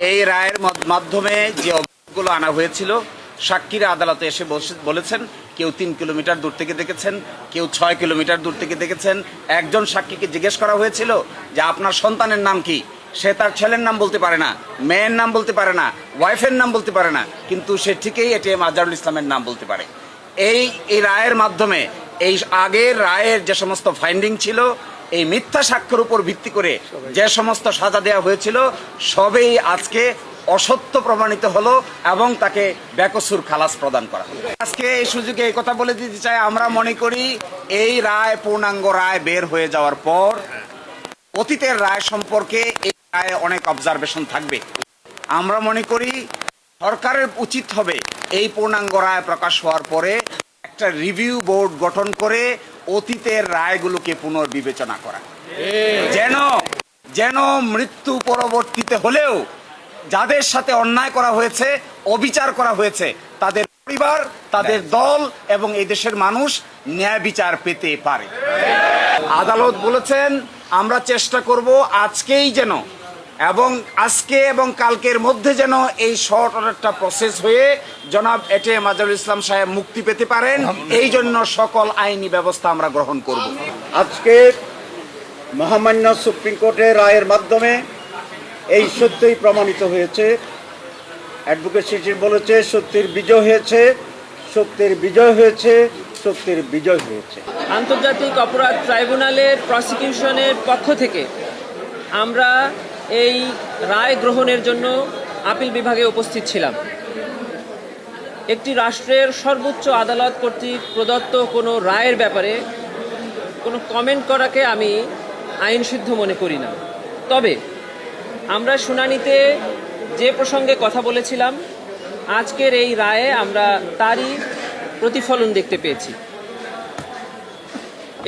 এই রায়ের মাধ্যমে যে অভিযোগগুলো আনা হয়েছিল, সাক্ষীরা আদালতে এসে বলেছেন, কেউ তিন কিলোমিটার দূর থেকে দেখেছেন, কেউ ছয় কিলোমিটার দূর থেকে দেখেছেন। একজন সাক্ষীকে জিজ্ঞেস করা হয়েছিল যে আপনার সন্তানের নাম কি? সে তার ছেলের নাম বলতে পারে না, মেয়ের নাম বলতে পারে না, ওয়াইফের নাম বলতে পারে না, কিন্তু সে ঠিকই এটিএম আজহারুল ইসলামের নাম বলতে পারে। এই এই রায়ের মাধ্যমে, এই আগের রায়ের যে সমস্ত ফাইন্ডিং ছিল এই মিথ্যা সাক্ষ্যের উপর ভিত্তি করে যে সমস্ত সাজা দেওয়া হয়েছিল সবেই আজকে অসত্য প্রমাণিত হলো এবং তাকে বেকসুর খালাস প্রদান করা হলো। আজকে এই সুযোগে এই কথা বলে দিতে চাই আমরা মনে করি এই রায় পূর্ণাঙ্গ রায় বের হয়ে যাওয়ার পর অতীতের রায় সম্পর্কে এই রায়ে অনেক অবজারভেশন থাকবে। আমরা মনে করি সরকারের উচিত হবে এই পূর্ণাঙ্গ রায় প্রকাশ হওয়ার পরে একটা রিভিউ বোর্ড গঠন করে অতীতের রায়গুলোকে পুনর্বিবেচনা করা। যেন যেন মৃত্যু পরবর্তীতে হলেও যাদের সাথে অন্যায় করা হয়েছে অবিচার করা হয়েছে তাদের পরিবার তাদের দল এবং এই দেশের মানুষ ন্যায় বিচার পেতে পারে। আদালত বলেছেন আমরা চেষ্টা করব আজকেই যেন এবং আজকে এবং কালকের মধ্যে যেন এই শর্ট অর্ডারটা প্রসেস হয়ে জনাব এটে এম আজহারুল ইসলাম সাহেব মুক্তি পেতে পারেন। এই জন্য সকল আইনি ব্যবস্থা আমরা গ্রহণ করব। আজকে মহামান্য সুপ্রিম কোর্টের রায়ের মাধ্যমে এই সত্যই প্রমাণিত হয়েছে। অ্যাডভোকেট বলেছে সত্যের বিজয় হয়েছে সত্যের বিজয় হয়েছে সত্যের বিজয় হয়েছে। আন্তর্জাতিক অপরাধ ট্রাইব্যুনালের প্রসিকিউশনের পক্ষ থেকে আমরা এই রায় গ্রহণের জন্য আপিল বিভাগে উপস্থিত ছিলাম। একটি রাষ্ট্রের সর্বোচ্চ আদালত কর্তৃক প্রদত্ত কোনো রায়ের ব্যাপারে কোনো কমেন্ট করাকে আমি আইনসিদ্ধ মনে করি না। তবে আমরা শুনানিতে যে প্রসঙ্গে কথা বলেছিলাম, আজকের এই রায়ে আমরা তারই প্রতিফলন দেখতে পেয়েছি।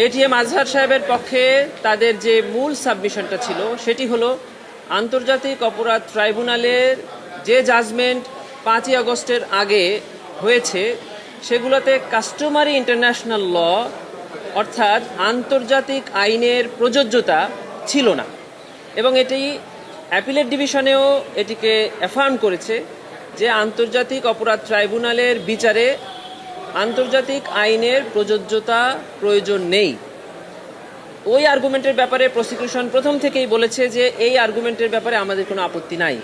এটিএম আজহার সাহেবের পক্ষে তাদের যে মূল সাবমিশনটা ছিল, সেটি হলো আন্তর্জাতিক অপরাধ ট্রাইব্যুনালের যে জাজমেন্ট পাঁচই আগস্টের আগে হয়েছে, সেগুলোতে কাস্টমারি ইন্টারন্যাশনাল ল অর্থাৎ আন্তর্জাতিক আইনের প্রযোজ্যতা ছিল না। এবং এটি অ্যাপিলেট ডিভিশনেও এটিকে অ্যাফার্ম করেছে যে আন্তর্জাতিক অপরাধ ট্রাইব্যুনালের বিচারে আন্তর্জাতিক আইনের প্রযোজ্যতা প্রয়োজন নেই। ওই আর্গুমেন্টের ব্যাপারে প্রসিকিউশন প্রথম থেকেই বলেছে যে এই আর্গুমেন্টের ব্যাপারে আমাদের কোনো আপত্তি নাই।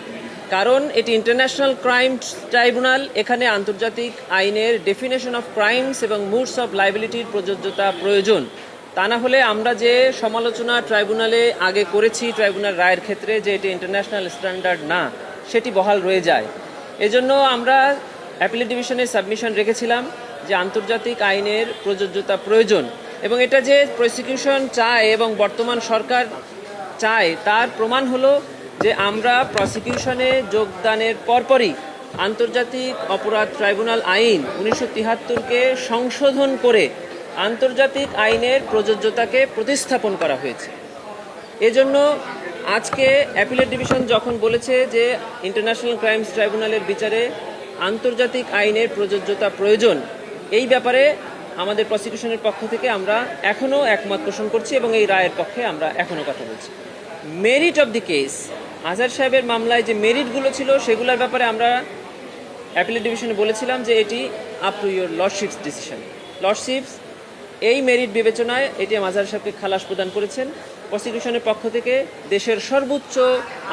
কারণ এটি ইন্টারন্যাশনাল ক্রাইম ট্রাইব্যুনাল এখানে আন্তর্জাতিক আইনের ডেফিনেশন অফ ক্রাইমস এবং মুডস অফ লাইবিলিটির প্রযোজ্যতা প্রয়োজন। তা না হলে আমরা যে সমালোচনা ট্রাইব্যুনালে আগে করেছি ট্রাইব্যুনাল রায়ের ক্ষেত্রে যে এটি ইন্টারন্যাশনাল স্ট্যান্ডার্ড না, সেটি বহাল রয়ে যায়। এজন্য আমরা অ্যাপিলেট ডিভিশনে সাবমিশন রেখেছিলাম যে আন্তর্জাতিক আইনের প্রযোজ্যতা প্রয়োজন। এবং এটা যে প্রসিকিউশন চায় এবং বর্তমান সরকার চায়, তার প্রমাণ হলো যে আমরা প্রসিকিউশনে যোগদানের পরপরই আন্তর্জাতিক অপরাধ ট্রাইব্যুনাল আইন উনিশশো তিয়াত্তরকে সংশোধন করে আন্তর্জাতিক আইনের প্রযোজ্যতাকে প্রতিস্থাপন করা হয়েছে। এজন্য আজকে অ্যাপিলেট ডিভিশন যখন বলেছে যে ইন্টারন্যাশনাল ক্রাইমস ট্রাইব্যুনালের বিচারে আন্তর্জাতিক আইনের প্রযোজ্যতা প্রয়োজন, এই ব্যাপারে আমাদের প্রসিকিউশনের পক্ষ থেকে আমরা এখনও একমত পোষণ করছি এবং এই রায়ের পক্ষে আমরা এখনও কথা বলছি। Merit of the case Azhar সাহেবের মামলায় যে মেরিটগুলো ছিল, সেগুলোর ব্যাপারে আমরা অ্যাপিলেট ডিভিশনে বলেছিলাম যে এটি up to your lordships decision lordships এই মেরিট বিবেচনায় এটি আজহার সাহেবকে খালাস প্রদান করেছেন। প্রসিকিউশনের পক্ষ থেকে দেশের সর্বোচ্চ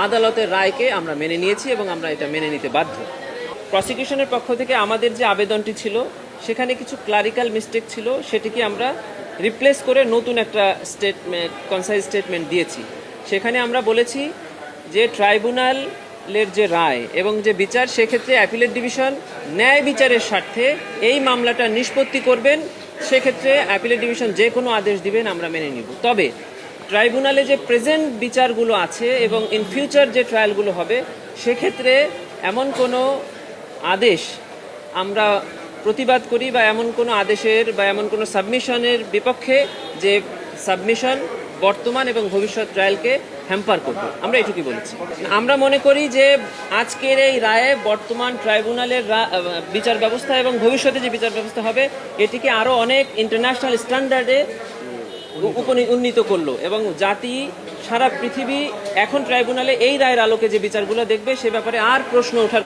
আদালতের রায়কে আমরা মেনে নিয়েছি এবং আমরা এটা মেনে নিতে বাধ্য। প্রসিকিউশনের পক্ষ থেকে আমাদের যে আবেদনটি ছিল সেখানে কিছু ক্লারিক্যাল মিস্টেক ছিল, সেটিকে আমরা রিপ্লেস করে নতুন একটা স্টেটমেন্ট কনসাইজ স্টেটমেন্ট দিয়েছি। সেখানে আমরা বলেছি যে ট্রাইব্যুনালের যে রায় এবং যে বিচার, সেক্ষেত্রে অ্যাপিলেট ডিভিশন ন্যায় বিচারের স্বার্থে এই মামলাটা নিষ্পত্তি করবেন। সেক্ষেত্রে অ্যাপিলেট ডিভিশন যে কোনো আদেশ দিবেন, আমরা মেনে নিব। তবে ট্রাইব্যুনালে যে প্রেজেন্ট বিচারগুলো আছে এবং ইন ফিউচার যে ট্রায়ালগুলো হবে, সেক্ষেত্রে এমন কোনো আদেশ আমরা প্রতিবাদ করি বা এমন কোনো আদেশের বা এমন কোনো সাবমিশনের বিপক্ষে যে সাবমিশন বর্তমান এবং ভবিষ্যৎ ট্রায়ালকে হ্যাম্পার করবে। আমরা এটুকুই বলেছি। আমরা মনে করি যে আজকের এই রায়ে বর্তমান ট্রাইব্যুনালের বিচার ব্যবস্থা এবং ভবিষ্যতে যে বিচার ব্যবস্থা হবে, এটিকে আরও অনেক ইন্টারন্যাশনাল স্ট্যান্ডার্ডে উপনি- উন্নীত করল এবং জাতি, সারা পৃথিবী এখন ট্রাইব্যুনালে এই রায়ের আলোকে যে বিচারগুলো দেখবে, সে ব্যাপারে আর প্রশ্ন ওঠার